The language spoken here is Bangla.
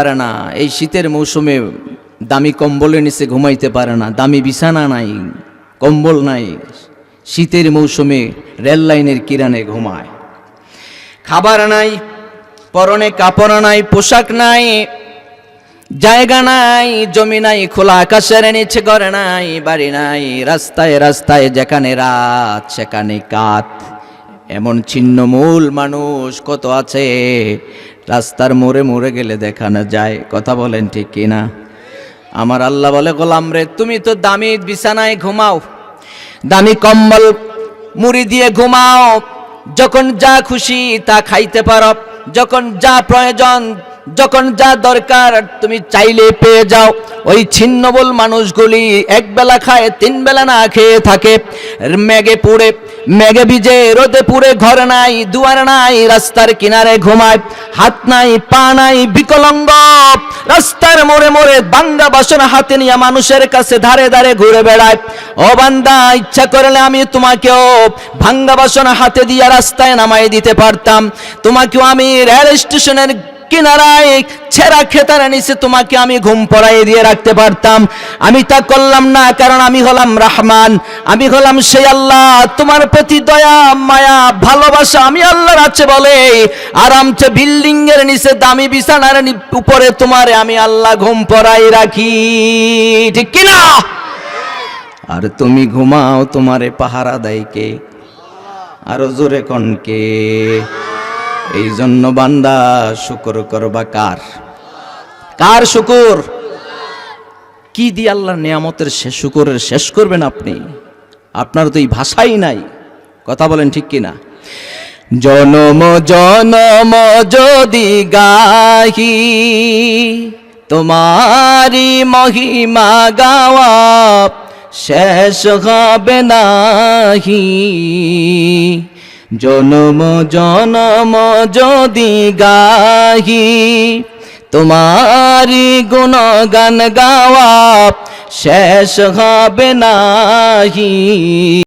পারে না। এই শীতের মৌসুমে দামি কম্বলের নিচে ঘুমাইতে পারে না। দামি বিছানা নাই, কম্বল নাই। শীতের মৌসুমে রেল লাইনের কিরানে ঘুমায়। খাবার নাই, পরনে কাপড় নাই, পোশাক নাই, জায়গা নাই, জমি নাই, খোলা আকাশের নিচে ঘরে নাই, বাড়ি নাই, রাস্তায় রাস্তায় যেখানে রাত, সেখানে কাত। এমন ছিন্নমূল মানুষ কত আছে? রাস্তার মোড়ে মোড়ে গেলে দেখানো যায়, কথা বলেন ঠিক কিনা? আমার আল্লাহ বলে, গোলাম রে, তুমি তো দামি বিছানায় ঘুমাও, দামি কম্বল মুড়ি দিয়ে ঘুমাও, যখন যা খুশি তা খাইতে পারো, যখন যা প্রয়োজন যখন যা দরকার তুমি চাইলে পেয়ে যাও। ওই ছিন্নবল মানুষগুলি এক বেলা খায়, তিন বেলা না খেয়ে থাকে। মেঘে পুড়ে, মেঘে ভিজে, রোদে পুড়ে, ঘর নাই, দুয়ার নাই, রাস্তার কিনারে ঘুমায়। হাত নাই, পা নাই, বিকলঙ্গ। রাস্তার মোড়ে মোড়ে বাঙ্গা বাসন হাতে নিয়ে মানুষের কাছে ধারে ধারে ঘুরে বেড়ায়। ও বান্দা, ইচ্ছা করলে আমি তোমাকেও ভাঙ্গা বাসন হাতে দিয়ে রাস্তায় নামাই দিতে পারতাম। তোমাকেও আমি রেল স্টেশনের কিনারায় ছেঁড়া খেতার নিচে তোমাকে আমি ঘুম পড়াইয়ে দিয়ে রাখতে পারতাম। আমি তা করলাম না, কারণ আমি হলাম রহমান। আমি হলাম সেই আল্লাহ, তোমার প্রতি দয়া, মায়া, ভালোবাসা আমি আল্লাহর আছে বলে। আরামসে বিল্ডিং এর নিচে দামি বিছানার উপরে তোমারে আমি আল্লাহ ঘুম পড়াই রাখি। ঠিক কিনা? আর তুমি ঘুমাও তোমারে পাহারা দেয় কে? আরও জোরে কনকে এই জন্য বান্দা, শুকর করবা কার? কার শুকুর? কি দিয়ে আল্লাহর নিয়ামতের শেষ শুকুরের শেষ করবেন আপনি? আপনার তো এই ভাষাই নাই। কথা বলেন ঠিক কিনা? জনম জনম যদি গাহি তোমারি মহিমা গাওয়া শেষ হবে নাহি। জনম জনম যদি গাহি তোমারি গুণগান গাওয়া শেষ হবে নাহি।